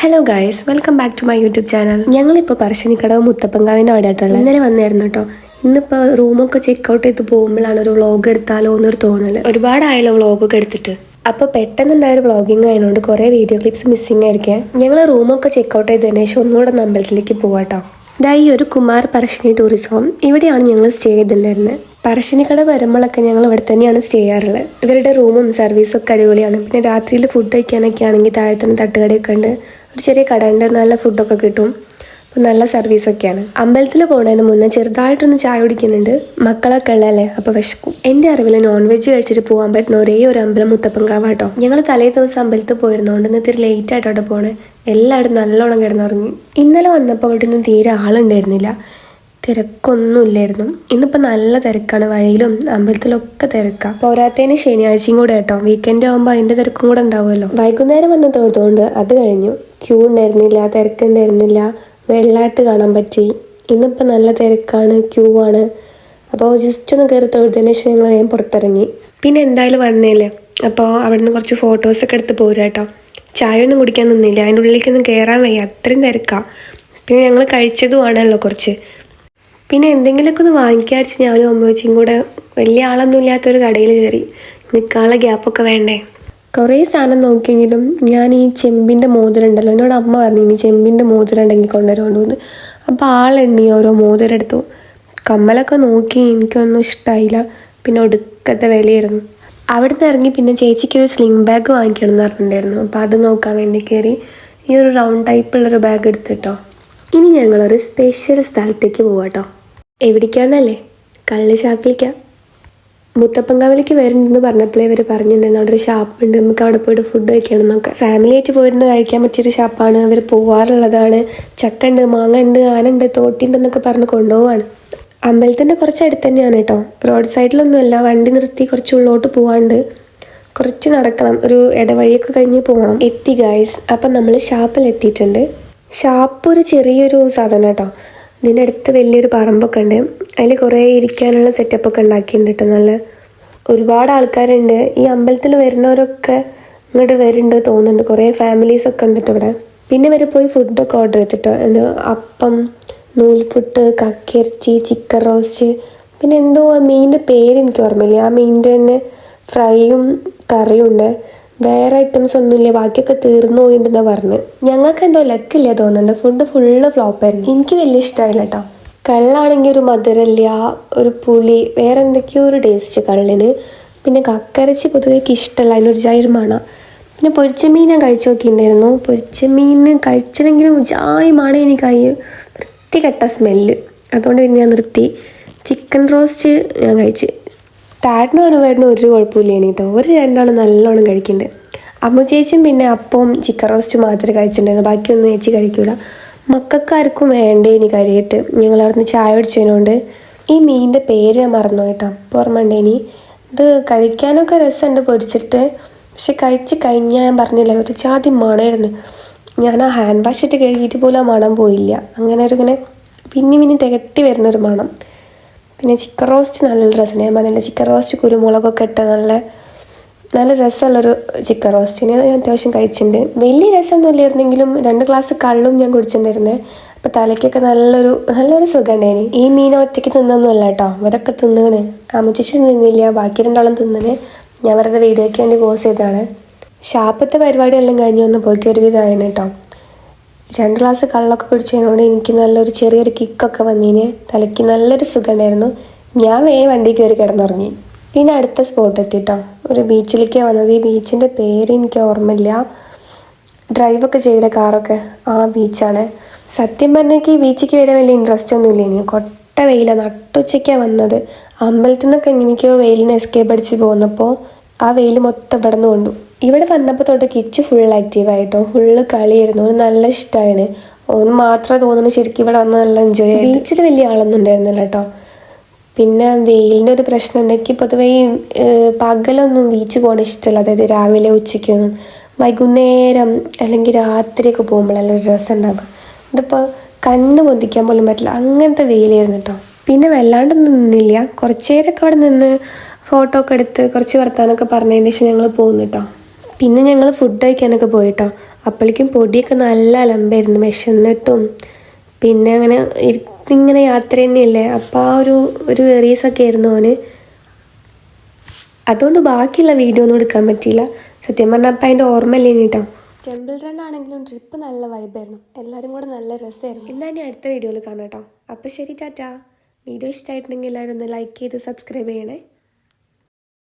Hello guys welcome back to my YouTube channel ഞങ്ങളിപ്പോൾ പറശ്ശിനിക്കടവ് മുത്തപ്പങ്കാവിന്റെ അവിടെ ആയിട്ടുള്ളത് ഇന്നലെ വന്നായിരുന്നു കേട്ടോ ഇന്നിപ്പോൾ റൂമൊക്കെ ചെക്ക് ഔട്ട് ചെയ്ത് പോകുമ്പോഴാണ് ഒരു വ്ളോഗ് എടുത്താലോ എന്നൊരു തോന്നൽ ഒരുപാടായല്ലോ വ്ളോഗൊക്കെ എടുത്തിട്ട്. അപ്പോൾ പെട്ടെന്നുണ്ടായ ഒരു വ്ളോഗിങ് ആയതുകൊണ്ട് കുറേ വീഡിയോ ക്ലിപ്സ് മിസ്സിങ് ആയിരിക്കാം. ഞങ്ങൾ റൂമൊക്കെ ചെക്ക് ഔട്ട് ചെയ്തതിന് ശേഷം ഒന്നുകൂടെ ഒന്ന് അമ്പലത്തിലേക്ക് പോവാട്ടോ ഇതാ ഈ ഒരു കുമാർ പറശ്ശിനി ടൂറിസം ഹോം ഇവിടെയാണ് ഞങ്ങൾ സ്റ്റേ ചെയ്തിട്ടുണ്ടായിരുന്നത് പറശ്ശിനിക്കട വരുമ്പോഴൊക്കെ ഞങ്ങൾ ഇവിടെ തന്നെയാണ് സ്റ്റേ ചെയ്യാറുള്ളത്. ഇവരുടെ റൂമും സർവീസും ഒക്കെ അടിപൊളിയാണ്. പിന്നെ രാത്രിയിൽ ഫുഡ് കഴിക്കാനൊക്കെ ആണെങ്കിൽ താഴെ തന്നെ തട്ടുകടയൊക്കെ ഉണ്ട്. ഒരു ചെറിയ കട ഉണ്ട് നല്ല ഫുഡൊക്കെ കിട്ടും. അപ്പം നല്ല സർവീസൊക്കെയാണ് അമ്പലത്തിൽ പോകുന്നതിന് മുന്നേ ചെറുതായിട്ടൊന്ന് ചായ കുടിക്കുന്നുണ്ട്. മക്കളൊക്കെ ഉള്ളതല്ലേ അപ്പോൾ വിശക്കും. എന്റെ അറിവിൽ നോൺ വെജ് കഴിച്ചിട്ട് പോകാൻ പറ്റുന്ന ഒരേ ഒരു അമ്പലം മുത്തപ്പൻകാവാട്ടോ ഞങ്ങൾ തലേ ദിവസം അമ്പലത്തിൽ പോയിരുന്നതുകൊണ്ട് ഇന്ന് ഇത്തിരി ലേറ്റ് ആയിട്ട് അവിടെ പോണേ. എല്ലാവരും നല്ലോണം കിടന്നുറങ്ങി. ഇന്നലെ വന്നപ്പോൾ അവിടെ ഒന്നും തീരെ ആളുണ്ടായിരുന്നില്ല. തിരക്കൊന്നുമില്ലായിരുന്നു ഇന്നിപ്പോൾ നല്ല തിരക്കാണ്. വഴിയിലും അമ്പലത്തിലൊക്കെ തിരക്കാണ് പോരാത്തതിന് ശനിയാഴ്ചയും കൂടെ കേട്ടോ വീക്കെൻഡ് ആകുമ്പോൾ അതിന്റെ തിരക്കും കൂടെ ഉണ്ടാവുമല്ലോ. വൈകുന്നേരം വന്ന തൊഴുതുകൊണ്ട് അത് കഴിഞ്ഞു. ക്യൂ ഉണ്ടായിരുന്നില്ല തിരക്കുണ്ടായിരുന്നില്ല വെള്ളമായിട്ട് കാണാൻ പറ്റി. ഇന്നിപ്പോൾ നല്ല തിരക്കാണ് ക്യൂ ആണ്. അപ്പോൾ ജസ്റ്റ് ഒന്ന് കയറി തൊഴുതിന് ശേഷം ഞങ്ങൾ ഞാൻ പുറത്തിറങ്ങി. പിന്നെ എന്തായാലും വന്നേല്ലേ അപ്പോൾ അവിടെ നിന്ന് കുറച്ച് ഫോട്ടോസൊക്കെ എടുത്ത് പോരാ കേട്ടോ. ചായ ഒന്നും കുടിക്കാൻ നിന്നില്ല. അതിന്റെ ഉള്ളിലേക്കൊന്നും കയറാൻ വയ്യ. അത്രയും തിരക്കാം. പിന്നെ ഞങ്ങൾ കഴിച്ചതുമാണല്ലോ കുറച്ച്. പിന്നെ എന്തെങ്കിലുമൊക്കെ ഒന്ന് വാങ്ങിക്കാടിച്ച് ഞാനും അമ്മച്ചും കൂടെ വലിയ ആളൊന്നും ഇല്ലാത്തൊരു കടയിൽ കയറി. നിൽക്കാനുള്ള ഗ്യാപ്പൊക്കെ വേണ്ടേ? കുറേ സാധനം നോക്കിയെങ്കിലും ഞാൻ ഈ ചെമ്പിന്റെ മോതിരം ഉണ്ടല്ലോ എന്നോട് അമ്മ പറഞ്ഞു ഇനി ചെമ്പിന്റെ മോതിരം ഉണ്ടെങ്കിൽ കൊണ്ടുവരുകൊണ്ടുവന്ന് അപ്പോൾ ആളെണ്ണി ഓരോ മോതിരം എടുത്തു. കമ്മലൊക്കെ നോക്കി എനിക്കൊന്നും ഇഷ്ടമായില്ല പിന്നെ ഒടുക്കത്തെ വിലയായിരുന്നു. അവിടെ നിന്ന് ഇറങ്ങി പിന്നെ ചേച്ചിക്ക് ഒരു സ്ലിംഗ് ബാഗ് വാങ്ങിക്കണം എന്ന് പറഞ്ഞിട്ടുണ്ടായിരുന്നു. അപ്പോൾ അത് നോക്കാൻ വേണ്ടി കയറി ഈ ഒരു റൗണ്ട് ടൈപ്പുള്ളൊരു ബാഗ് എടുത്തിട്ടോ ഇനി ഞങ്ങളൊരു സ്പെഷ്യൽ സ്ഥലത്തേക്ക് പോവാട്ടോ. എവിടേക്കാന്നല്ലേ? കള്ള് ഷാപ്പിലേക്കാ മുത്തപ്പങ്കാവിലേക്ക് വരുന്നുണ്ടെന്ന് പറഞ്ഞപ്പോഴേ ഇവർ പറഞ്ഞിട്ടുണ്ടായിരുന്നു. അവിടെ ഒരു ഷാപ്പ് ഉണ്ട് നമുക്ക് അവിടെ പോയിട്ട് ഫുഡ് കഴിക്കണം എന്നൊക്കെ. ഫാമിലി ആയിട്ട് പോയിരുന്ന് കഴിക്കാൻ പറ്റിയൊരു ഷാപ്പാണ്. അവർ പോവാറുള്ളതാണ്. ചക്ക ഉണ്ട് മാങ്ങ ഉണ്ട് ആനുണ്ട് തോട്ടിണ്ട് എന്നൊക്കെ പറഞ്ഞ് കൊണ്ടുപോവാണ്. അമ്പലത്തിന്റെ കുറച്ച് അടുത്ത് തന്നെയാണ് കേട്ടോ. റോഡ് സൈഡിലൊന്നുമല്ല വണ്ടി നിർത്തി കുറച്ച് ഉള്ളോട്ട് പോവാണ്ട് കുറച്ച് നടക്കണം. ഒരു ഇടവഴിയൊക്കെ കഴിഞ്ഞ് പോകണം എത്തി ഗായ്സ് അപ്പം നമ്മൾ ഷാപ്പിൽ എത്തിയിട്ടുണ്ട് ഷാപ്പ് ഒരു ചെറിയൊരു സാധനം കേട്ടോ. ഇതിന്റെ അടുത്ത് വലിയൊരു പറമ്പൊക്കെ ഉണ്ട്. അതിൽ കുറേ ഇരിക്കാനുള്ള സെറ്റപ്പൊക്കെ ഉണ്ടാക്കിയിട്ടുണ്ട് കേട്ടോ നല്ല ഒരുപാട് ആൾക്കാരുണ്ട്. ഈ അമ്പലത്തിൽ വരുന്നവരൊക്കെ ഇങ്ങോട്ട് വരുന്നുണ്ട് തോന്നുന്നുണ്ട്. കുറേ ഫാമിലീസൊക്കെ ഉണ്ട് ഇവിടെ. പിന്നെ വരെ പോയി ഫുഡൊക്കെ ഓർഡർ ചെയ്തിട്ടോ എന്ത് അപ്പം നൂൽപുട്ട് കക്കിറച്ചി ചിക്കൻ റോസ്റ്റ് പിന്നെ എന്തോ ആ മീനിന്റെ പേര് എനിക്ക് ഓർമ്മയില്ല. ആ മീനിന്റെ തന്നെ ഫ്രൈയും കറിയും ഉണ്ട്. വേറെ ഐറ്റംസ് ഒന്നുമില്ല? ബാക്കിയൊക്കെ തീർന്നു പോയിട്ടുണ്ടെന്നാ പറഞ്ഞ്. ഞങ്ങൾക്ക് എന്തോ ലക്കില്ല തോന്നുന്നുണ്ട്. ഫുഡ് ഫുള്ള് ഫ്ലോപ്പായിരുന്നു എനിക്ക് വലിയ ഇഷ്ടമായില്ല കേട്ടോ കള്ളാണെങ്കിൽ ഒരു മധുരല്ല ഒരു പുളി വേറെ എന്തൊക്കെയോ ഒരു ടേസ്റ്റ് കള്ളിന്. പിന്നെ കക്കരച്ചി പൊതുവെ എനിക്ക് ഇഷ്ടമല്ല അതിനൊരു ജായൊരു മണ. പിന്നെ പൊരിച്ച മീൻ ഞാൻ കഴിച്ചു നോക്കിയിട്ടുണ്ടായിരുന്നു. പൊരിച്ച മീൻ കഴിച്ചില്ലെങ്കിലും ജായ് മണ എനിക്കായി വൃത്തികെട്ട സ്മെല്ല് അതുകൊണ്ട് പിന്നെ ഞാൻ നിർത്തി. ചിക്കൻ റോസ്റ്റ് ഞാൻ കഴിച്ച്. ടാറ്റിനും അനുവേട്ടനും ഒരു കുഴപ്പമില്ല കേട്ടോ ഒരു രണ്ടാളും നല്ലോണം കഴിക്കുന്നുണ്ട് അമ്മു ചേച്ചിയും പിന്നെ അപ്പവും ചിക്കൻ റോസ്റ്റും മാത്രമേ കഴിച്ചിട്ടുണ്ടായിരുന്നു ബാക്കിയൊന്നും ചേച്ചി കഴിക്കൂല. മക്കൾക്കാർക്കും വേണ്ടേ ഇനി കരിയിട്ട് ഞങ്ങൾ അവിടുന്ന് ചായ കുടിച്ചതിനോണ്ട് ഈ മീനിന്റെ പേര് ഞാൻ മറന്നു കേട്ടോ ഓർമ്മ ഇനി ഇത് കഴിക്കാനൊക്കെ രസമുണ്ട് പൊരിച്ചിട്ട്. പക്ഷെ കഴിച്ച് കഴിഞ്ഞാൽ ഞാൻ പറഞ്ഞില്ല ഒരു ജാതി മണമായിരുന്നു ഞാൻ ആ ഹാൻഡ് വാഷ് ഇട്ട് കഴുകിയിട്ട് പോലും ആ മണം പോയില്ല. അങ്ങനെ ഒരു ഇങ്ങനെ പിന്നെ പിന്നെ തികട്ടി വരുന്നൊരു മണം. പിന്നെ ചിക്കൻ റോസ്റ്റ് നല്ല രസമാണ്. ഞാൻ പറഞ്ഞില്ല ചിക്കൻ റോസ്റ്റ് കുരുമുളകൊക്കെ ഇട്ട് നല്ല നല്ല രസമുള്ളൊരു ചിക്കൻ റോസ്റ്റിന് ഞാൻ അത്യാവശ്യം കഴിച്ചിട്ടുണ്ട്. വലിയ രസമൊന്നും ഇല്ലായിരുന്നെങ്കിലും രണ്ട് ഗ്ലാസ് കള്ളും ഞാൻ കുടിച്ചിട്ടുണ്ടായിരുന്നേ. അപ്പം തലയ്ക്കൊക്കെ നല്ലൊരു നല്ലൊരു സുഖം ഉണ്ടായിന് ഈ മീൻ ഒറ്റയ്ക്ക് തിന്നൊന്നുമല്ല കേട്ടോ. ഇവരൊക്കെ തിന്നുകണ് അമ്മച്ചിച്ച് തിന്നില്ല ബാക്കി രണ്ടാളും തിന്നണ്. ഞാൻ വെറുതെ വീഡിയോയ്ക്ക് വേണ്ടി പോസ് ചെയ്തതാണ്. ഷാപ്പത്തെ പരിപാടിയെല്ലാം കഴിഞ്ഞ് വന്ന് പോയിക്ക് ഒരുവിധമായിരുന്നു കേട്ടോ. രണ്ട് ഗ്ലാസ് കള്ളൊക്കെ കുടിച്ചതിനോട് എനിക്ക് നല്ലൊരു ചെറിയൊരു കിക്കൊക്കെ വന്നതിന് തലയ്ക്ക് നല്ലൊരു സുഖം ഉണ്ടായിരുന്നു ഞാൻ വേ വണ്ടി കയറി കിടന്നുറങ്ങി. പിന്നെ അടുത്ത സ്പോട്ട് എത്തിട്ടോ. ഒരു ബീച്ചിലേക്കാണ് വന്നത്. ഈ ബീച്ചിന്റെ പേര് എനിക്ക് ഓർമ്മയില്ല. ഡ്രൈവൊക്കെ ചെയ്യില്ല കാറൊക്കെ ആ ബീച്ചാണ് സത്യം പറഞ്ഞാൽ ഈ ബീച്ചിലേക്ക് വരാൻ വലിയ ഇൻട്രസ്റ്റ് ഒന്നും ഇല്ല ഇനി കൊട്ട വെയില. നട്ടുച്ചയ്ക്കാണ് വന്നത്. അമ്പലത്തിൽ നിന്നൊക്കെ എങ്ങനെയൊക്കെയോ വെയിലിന് എസ്കേപ്പ് അടിച്ച് പോന്നപ്പോൾ ആ വെയിൽ മൊത്തം ഇവിടെ കൊണ്ടു. ഇവിടെ വന്നപ്പോൾ തൊട്ട് കിച്ച് ഫുൾ ആക്റ്റീവായിട്ടോ ഫുള്ള് കളിയായിരുന്നു. അവന് നല്ല ഇഷ്ടമാണ് ഓന് മാത്രമേ തോന്നുന്നു ശരിക്കും ഇവിടെ വന്ന് നല്ല എൻജോയ് ചെയ്തു ബീച്ചിൽ വലിയ ആളൊന്നും ഉണ്ടായിരുന്നില്ല കേട്ടോ പിന്നെ വെയിലിന്റെ ഒരു പ്രശ്നം ഉണ്ടെങ്കിൽ പൊതുവേ ഈ പകലൊന്നും ബീച്ച് പോകണ ഇഷ്ടമല്ല. അതായത് രാവിലെ ഉച്ചയ്ക്കൊന്നും. വൈകുന്നേരം അല്ലെങ്കിൽ രാത്രിയൊക്കെ പോകുമ്പോഴല്ല ഒരു രസം ഉണ്ടാവുക. ഇതിപ്പോൾ കണ്ണ് പൊന്തിക്കാൻ പോലും പറ്റില്ല. അങ്ങനത്തെ വെയിലായിരുന്നു കേട്ടോ പിന്നെ വല്ലാണ്ടൊന്നും നിന്നില്ല. കുറച്ചേരൊക്കെ അവിടെ നിന്ന് ഫോട്ടോ ഒക്കെ എടുത്ത് കുറച്ച് വർത്താനൊക്കെ പറഞ്ഞതിന് ശേഷം ഞങ്ങൾ പോകുന്നു കേട്ടോ പിന്നെ ഞങ്ങൾ ഫുഡ് കഴിക്കാനൊക്കെ പോയിട്ടോ. അപ്പോഴേക്കും പൊടിയൊക്കെ നല്ല അലമ്പായിരുന്നു വിശന്നിട്ടും. പിന്നെ അങ്ങനെ ഇങ്ങനെ യാത്ര തന്നെയല്ലേ? അപ്പോൾ ആ ഒരു ഒരു വെറീസൊക്കെ ആയിരുന്നു അവന് അതുകൊണ്ട് ബാക്കിയുള്ള വീഡിയോ ഒന്നും എടുക്കാൻ പറ്റിയില്ല. സത്യം പറഞ്ഞാൽ അപ്പം അതിന്റെ ഓർമ്മയില്ലേ കേട്ടോ ടെമ്പിൾ റൺ ആണെങ്കിലും ട്രിപ്പ് നല്ല വൈബായിരുന്നു എല്ലാവരും കൂടെ നല്ല രസമായിരുന്നു എന്നാൽ ഞാൻ അടുത്ത വീഡിയോയിൽ കാണാം കേട്ടോ അപ്പോൾ ശരി ടാറ്റാ. വീഡിയോ ഇഷ്ടമായിട്ടുണ്ടെങ്കിൽ എല്ലാവരും ഒന്ന് ലൈക്ക് ചെയ്ത് സബ്സ്ക്രൈബ് ചെയ്യണേ.